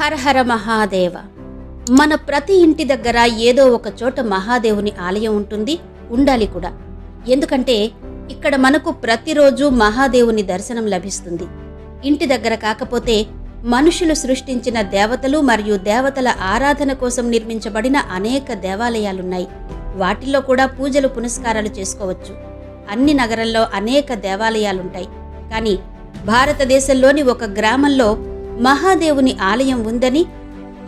హర హర మహాదేవ. మన ప్రతి ఇంటి దగ్గర ఏదో ఒక చోట మహాదేవుని ఆలయం ఉంటుంది ఉండాలి కూడా. ఎందుకంటే ఇక్కడ మనకు ప్రతిరోజు మహాదేవుని దర్శనం లభిస్తుంది. ఇంటి దగ్గర కాకపోతే మనుషులు సృష్టించిన దేవతలు మరియు దేవతల ఆరాధన కోసం నిర్మించబడిన అనేక దేవాలయాలున్నాయి. వాటిల్లో కూడా పూజలు పునస్కారాలు చేసుకోవచ్చు. అన్ని నగరంలో అనేక దేవాలయాలుంటాయి. కానీ భారతదేశంలోని ఒక గ్రామంలో మహాదేవుని ఆలయం ఉందని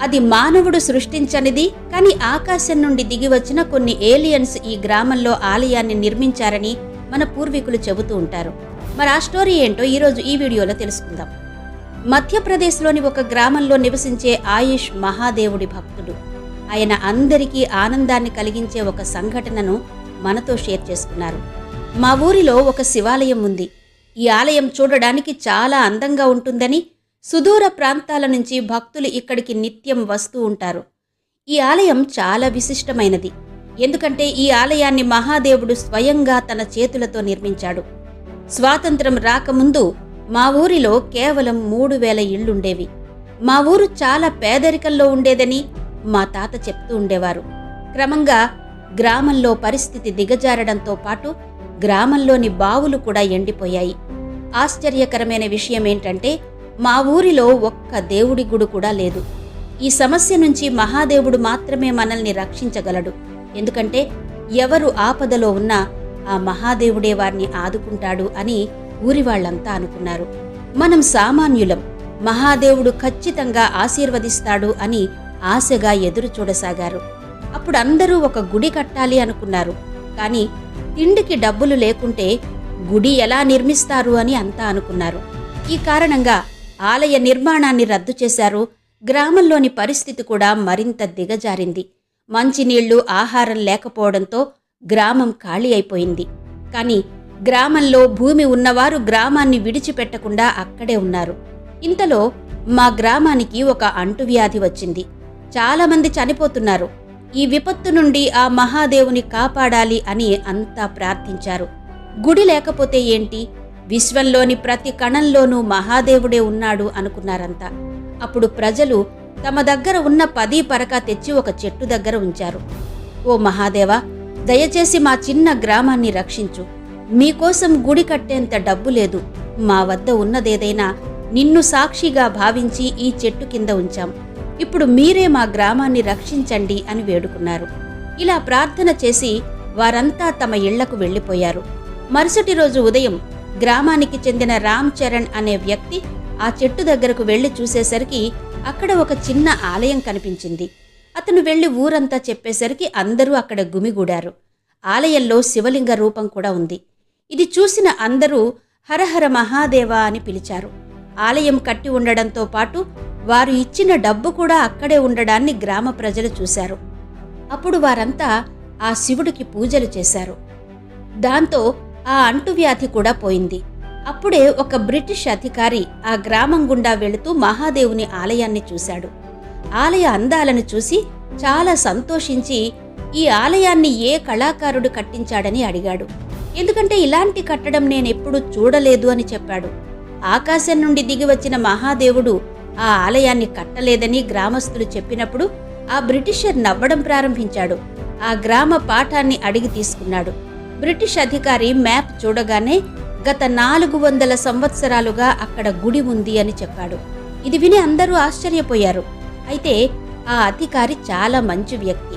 అది మానవుడు సృష్టించనిది కానీ ఆకాశం నుండి దిగి వచ్చిన కొన్ని ఏలియన్స్ ఈ గ్రామంలో ఆలయాన్ని నిర్మించారని మన పూర్వీకులు చెబుతూ ఉంటారు. మరి ఆ స్టోరీ ఏంటో ఈరోజు ఈ వీడియోలో తెలుసుకుందాం. మధ్యప్రదేశ్లోని ఒక గ్రామంలో నివసించే ఆయుష్ మహాదేవుడి భక్తుడు. ఆయన అందరికీ ఆనందాన్ని కలిగించే ఒక సంఘటనను మనతో షేర్ చేసుకున్నారు. మా ఊరిలో ఒక శివాలయం ఉంది. ఈ ఆలయం చూడడానికి చాలా అందంగా ఉంటుందని సుదూర ప్రాంతాల నుంచి భక్తులు ఇక్కడికి నిత్యం వస్తూ ఉంటారు. ఈ ఆలయం చాలా విశిష్టమైనది. ఎందుకంటే ఈ ఆలయాన్ని మహాదేవుడు స్వయంగా తన చేతులతో నిర్మించాడు. స్వాతంత్రం రాకముందు మా ఊరిలో కేవలం మూడు వేల ఇళ్ళుండేవి మా ఊరు చాలా పేదరికంలో ఉండేదని మా తాత చెప్తూ ఉండేవారు. క్రమంగా గ్రామంలో పరిస్థితి దిగజారడంతో పాటు గ్రామంలోని బావులు కూడా ఎండిపోయాయి. ఆశ్చర్యకరమైన విషయం ఏంటంటే మా ఊరిలో ఒక్క దేవుడి గుడి కూడా లేదు. ఈ సమస్య నుంచి మహాదేవుడు మాత్రమే మనల్ని రక్షించగలడు. ఎందుకంటే ఎవరు ఆపదలో ఉన్నా ఆ మహాదేవుడే వారిని ఆదుకుంటాడు అని ఊరి వాళ్ళంతా అనుకున్నారు. మనం సామాన్యులం మహాదేవుడు ఖచ్చితంగా ఆశీర్వదిస్తాడు అని ఆశగా ఎదురు చూడసాగారు. అప్పుడు అందరూ ఒక గుడి కట్టాలి అనుకున్నారు. కానీ తిండికి డబ్బులు లేకుంటే గుడి ఎలా నిర్మిస్తారు అని అంతా అనుకున్నారు. ఈ కారణంగా ఆలయ నిర్మాణాన్ని రద్దు చేశారు. గ్రామంలోని పరిస్థితి కూడా మరింత దిగజారింది. మంచినీళ్ళు ఆహారం లేకపోవడంతో గ్రామం ఖాళీ అయిపోయింది. కానీ గ్రామంలో భూమి ఉన్నవారు గ్రామాన్ని విడిచిపెట్టకుండా అక్కడే ఉన్నారు. ఇంతలో మా గ్రామానికి ఒక అంటువ్యాధి వచ్చింది. చాలామంది చనిపోతున్నారు. ఈ విపత్తు నుండి ఆ మహాదేవుని కాపాడాలి అని అంతా ప్రార్థించారు. గుడి లేకపోతే ఏంటి? విశ్వంలోని ప్రతి కణంలోనూ మహాదేవుడే ఉన్నాడు అనుకున్నారంతా. అప్పుడు ప్రజలు తమ దగ్గర ఉన్న పది పరక తెచ్చి ఒక చెట్టు దగ్గర ఉంచారు. ఓ మహాదేవా దయచేసి మా చిన్న గ్రామాన్ని రక్షించు. మీకోసం గుడి కట్టేంత డబ్బు లేదు. మా వద్ద ఉన్నదేదైనా నిన్ను సాక్షిగా భావించి ఈ చెట్టు కింద ఉంచాం. ఇప్పుడు మీరే మా గ్రామాన్ని రక్షించండి అని వేడుకున్నారు. ఇలా ప్రార్థన చేసి వారంతా తమ ఇళ్ళకు వెళ్ళిపోయారు. మరుసటి రోజు ఉదయం గ్రామానికి చెందిన రామ్ చరణ్ అనే వ్యక్తి ఆ చెట్టు దగ్గరకు వెళ్ళి చూసేసరికి అక్కడ ఒక చిన్న ఆలయం కనిపించింది. అతను వెళ్ళి ఊరంతా చెప్పేసరికి అందరూ అక్కడ గుమిగూడారు. ఆలయంలో శివలింగ రూపం కూడా ఉంది. ఇది చూసిన అందరూ హరహర మహాదేవ అని పిలిచారు. ఆలయం కట్టి ఉండడంతో పాటు వారు ఇచ్చిన డబ్బు కూడా అక్కడే ఉండడాన్ని గ్రామ ప్రజలు చూశారు. అప్పుడు వారంతా ఆ శివుడికి పూజలు చేశారు. దాంతో ఆ అంటువ్యాధి కూడా పోయింది. అప్పుడే ఒక బ్రిటిష్ అధికారి ఆ గ్రామం గుండా వెళుతూ మహాదేవుని ఆలయాన్ని చూశాడు. ఆలయ అందాలను చూసి చాలా సంతోషించి ఈ ఆలయాన్ని ఏ కళాకారుడు కట్టించాడని అడిగాడు. ఎందుకంటే ఇలాంటి కట్టడం నేనెప్పుడూ చూడలేదు అని చెప్పాడు. ఆకాశం నుండి దిగి వచ్చిన మహాదేవుడు ఆ ఆలయాన్ని కట్టలేదని గ్రామస్తులు చెప్పినప్పుడు ఆ బ్రిటిషర్ నవ్వడం ప్రారంభించాడు. ఆ గ్రామ పాఠాన్ని అడిగి తీసుకున్నాడు. బ్రిటిష్ అధికారి మ్యాప్ చూడగానే గత నాలుగు వందల సంవత్సరాలుగా అక్కడ గుడి ఉంది అని చెప్పాడు. ఇది విని అందరూ ఆశ్చర్యపోయారు. అయితే ఆ అధికారి చాలా మంచి వ్యక్తి.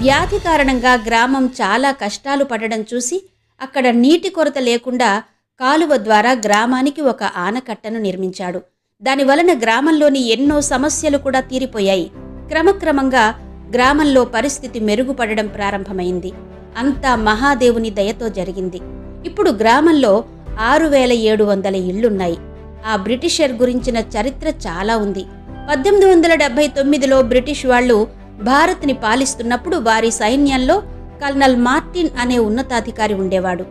వ్యాధి కారణంగా గ్రామం చాలా కష్టాలు పడడం చూసి అక్కడ నీటి కొరత లేకుండా కాలువ ద్వారా గ్రామానికి ఒక ఆనకట్టను నిర్మించాడు. దాని వలన గ్రామంలోని ఎన్నో సమస్యలు కూడా తీరిపోయాయి. క్రమక్రమంగా గ్రామంలో పరిస్థితి మెరుగుపడడం ప్రారంభమైంది. అంతా మహాదేవుని దయతో జరిగింది. ఇప్పుడు గ్రామంలో ఆరు వేల ఏడు వందల ఇళ్ళున్నాయి ఆ బ్రిటిషర్ గురించిన చరిత్ర చాలా ఉంది. పద్దెనిమిది వందల డెబ్బై తొమ్మిదిలో బ్రిటిష్ వాళ్ళు భారత్ని పాలిస్తున్నప్పుడు వారి సైన్యంలో కల్నల్ మార్టిన్ అనే ఉన్నతాధికారి ఉండేవాడు.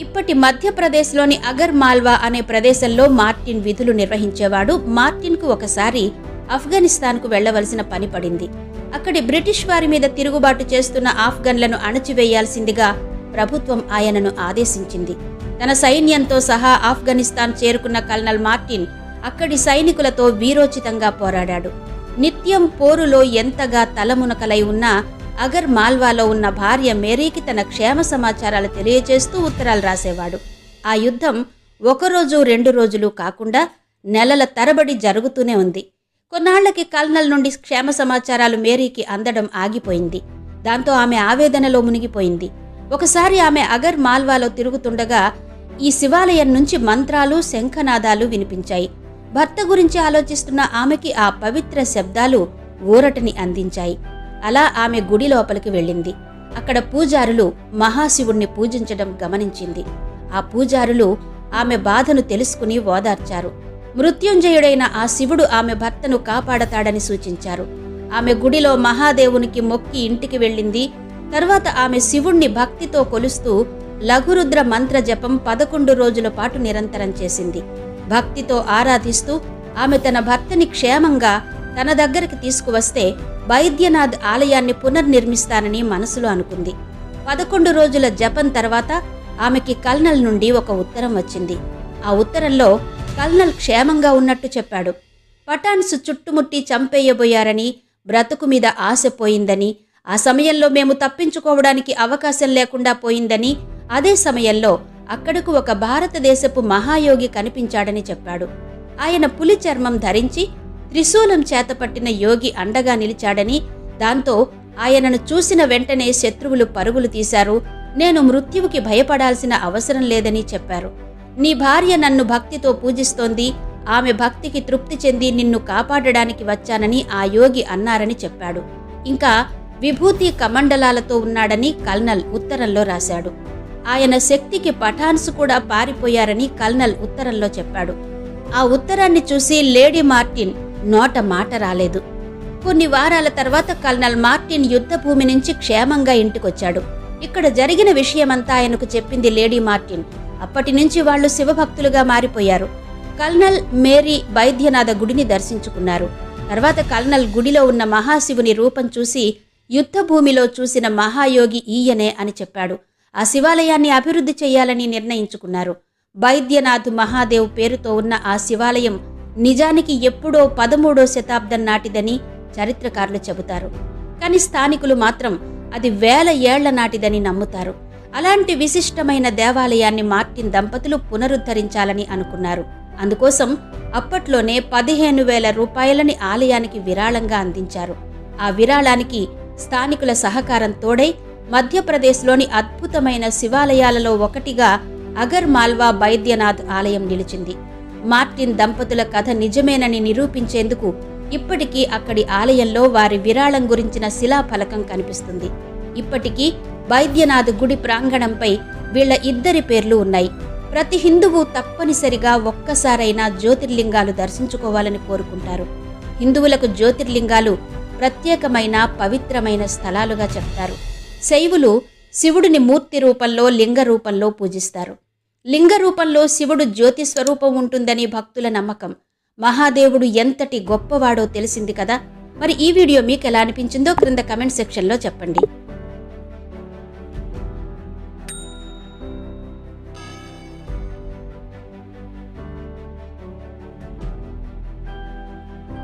ఇప్పటి మధ్యప్రదేశ్లోని అగర్ మాల్వా అనే ప్రదేశంలో మార్టిన్ విధులు నిర్వహించేవాడు. మార్టిన్కు ఒకసారి ఆఫ్ఘనిస్తాన్కు వెళ్ళవలసిన పని పడింది. అక్కడి బ్రిటిష్ వారి మీద తిరుగుబాటు చేస్తున్న ఆఫ్ఘన్లను అణచివేయాల్సిందిగా ప్రభుత్వం ఆయనను ఆదేశించింది. తన సైన్యంతో సహా ఆఫ్ఘనిస్తాన్ చేరుకున్న కల్నల్ మార్టిన్ అక్కడి సైనికులతో వీరోచితంగా పోరాడాడు. నిత్యం పోరులో ఎంతగా తలమునకలై ఉన్నా అగర్ మాల్వాలో ఉన్న భార్య మేరీకి తన క్షేమ సమాచారాలు తెలియజేస్తూ ఉత్తరాలు రాసేవాడు. ఆ యుద్ధం ఒకరోజు రెండు రోజులు కాకుండా నెలల తరబడి జరుగుతూనే ఉంది. కొన్నాళ్ళకి కల్నల్ నుండి క్షేమ సమాచారాలు మేరీకి అందడం ఆగిపోయింది. దాంతో ఆమె ఆవేదనలో మునిగిపోయింది. ఒకసారి ఆమె అగర్ మాల్వాలో తిరుగుతుండగా ఈ శివాలయం నుంచి మంత్రాలు శంఖనాదాలు వినిపించాయి. భర్త గురించి ఆలోచిస్తున్న ఆమెకి ఆ పవిత్ర శబ్దాలు ఊరటని అందించాయి. అలా ఆమె గుడి లోపలికి వెళ్ళింది. అక్కడ పూజారులు మహాశివుణ్ణి పూజించడం గమనించింది. ఆ పూజారులు ఆమె బాధను తెలుసుకుని ఓదార్చారు. మృత్యుంజయుడైన ఆ శివుడు ఆమె భర్తను కాపాడతాడని సూచించారు. ఆమె గుడిలో మహాదేవునికి మొక్కి ఇంటికి వెళ్ళింది. తర్వాత ఆమె శివుణ్ణి భక్తితో కొలుస్తూ లఘురుద్ర మంత్ర జపం పదకొండు రోజుల పాటు నిరంతరం చేసింది. భక్తితో ఆరాధిస్తూ ఆమె తన భర్తని క్షేమంగా తన దగ్గరికి తీసుకువస్తే వైద్యనాథ్ ఆలయాన్ని పునర్నిర్మిస్తానని మనసులో అనుకుంది. పదకొండు రోజుల జపం తర్వాత ఆమెకి కల్నల్ నుండి ఒక ఉత్తరం వచ్చింది. ఆ ఉత్తరంలో కల్నల్ క్షేమంగా ఉన్నట్టు చెప్పాడు. పఠాన్స్ చుట్టుముట్టి చంపేయబోయారని బ్రతుకు మీద ఆశ పోయిందని ఆ సమయంలో మేము తప్పించుకోవడానికి అవకాశం లేకుండా పోయిందని అదే సమయంలో అక్కడకు ఒక భారతదేశపు మహాయోగి కనిపించాడని చెప్పాడు. ఆయన పులి చర్మం ధరించి త్రిశూలం చేతపట్టిన యోగి అండగా నిలిచాడని దాంతో ఆయనను చూసిన వెంటనే శత్రువులు పరుగులు తీశారు. నేను మృత్యువుకి భయపడాల్సిన అవసరం లేదని చెప్పారు. నీ భార్య నన్ను భక్తితో పూజిస్తోంది. ఆమె భక్తికి తృప్తి చెంది నిన్ను కాపాడడానికి వచ్చానని ఆ యోగి అన్నారని చెప్పాడు. ఇంకా విభూతి కమండలాలతో ఉన్నాడని కల్నల్ ఉత్తరంలో రాశాడు. ఆయన శక్తికి పఠాన్స్ కూడా పారిపోయారని కల్నల్ ఉత్తరంలో చెప్పాడు. ఆ ఉత్తరాన్ని చూసి లేడీ మార్టిన్ నోట మాట రాలేదు. కొన్ని వారాల తర్వాత కల్నల్ మార్టిన్ యుద్ధ భూమి నుంచి క్షేమంగా ఇంటికొచ్చాడు. ఇక్కడ జరిగిన విషయమంతా ఆయనకు చెప్పింది లేడీ మార్టిన్. అప్పటి నుంచి వాళ్ళు శివభక్తులుగా మారిపోయారు. కల్నల్ మేరీ వైద్యనాథ గుడిని దర్శించుకున్నారు. తర్వాత కల్నల్ గుడిలో ఉన్న మహాశివుని రూపం చూసి యుద్ధ భూమిలో చూసిన మహాయోగి ఈయనే అని చెప్పాడు. ఆ శివాలయాన్ని అభివృద్ధి చేయాలని నిర్ణయించుకున్నారు. వైద్యనాథ్ మహాదేవ్ పేరుతో ఉన్న ఆ శివాలయం నిజానికి ఎప్పుడో పదమూడో శతాబ్దం నాటిదని చరిత్రకారులు చెబుతారు. కానీ స్థానికులు మాత్రం అది వేల ఏళ్ళ నాటిదని నమ్ముతారు. అలాంటి విశిష్టమైన దేవాలయాన్ని మార్టిన్ దంపతులు పునరుద్ధరించాలని అనుకున్నారు. అందుకోసం అప్పట్లోనే పదిహేను వేల రూపాయలని ఆలయానికి విరాళంగా అందించారు. ఆ విరాళానికి స్థానికుల సహకారం తోడై మధ్యప్రదేశ్లోని అద్భుతమైన శివాలయాలలో ఒకటిగా అగర్ మాల్వా బైద్యనాథ్ ఆలయం నిలిచింది. మార్టిన్ దంపతుల కథ నిజమేనని నిరూపించేందుకు ఇప్పటికీ అక్కడి ఆలయంలో వారి విరాళం గురించిన శిలాఫలకం కనిపిస్తుంది. ఇప్పటికీ వైద్యనాథ్ గుడి ప్రాంగణంపై వీళ్ళ ఇద్దరి పేర్లు ఉన్నాయి. ప్రతి హిందువు తప్పనిసరిగా ఒక్కసారైనా జ్యోతిర్లింగాలు దర్శించుకోవాలని కోరుకుంటారు. హిందువులకు జ్యోతిర్లింగాలు ప్రత్యేకమైన పవిత్రమైన స్థలాలుగా చెప్తారు. శైవులు శివుడిని మూర్తి రూపంలో లింగ రూపంలో పూజిస్తారు. లింగ రూపంలో శివుడు జ్యోతి స్వరూపం ఉంటుందని భక్తుల నమ్మకం. మహాదేవుడు ఎంతటి గొప్పవాడో తెలిసింది కదా. మరి ఈ వీడియో మీకు ఎలా అనిపించిందో క్రింద కమెంట్ సెక్షన్లో చెప్పండి.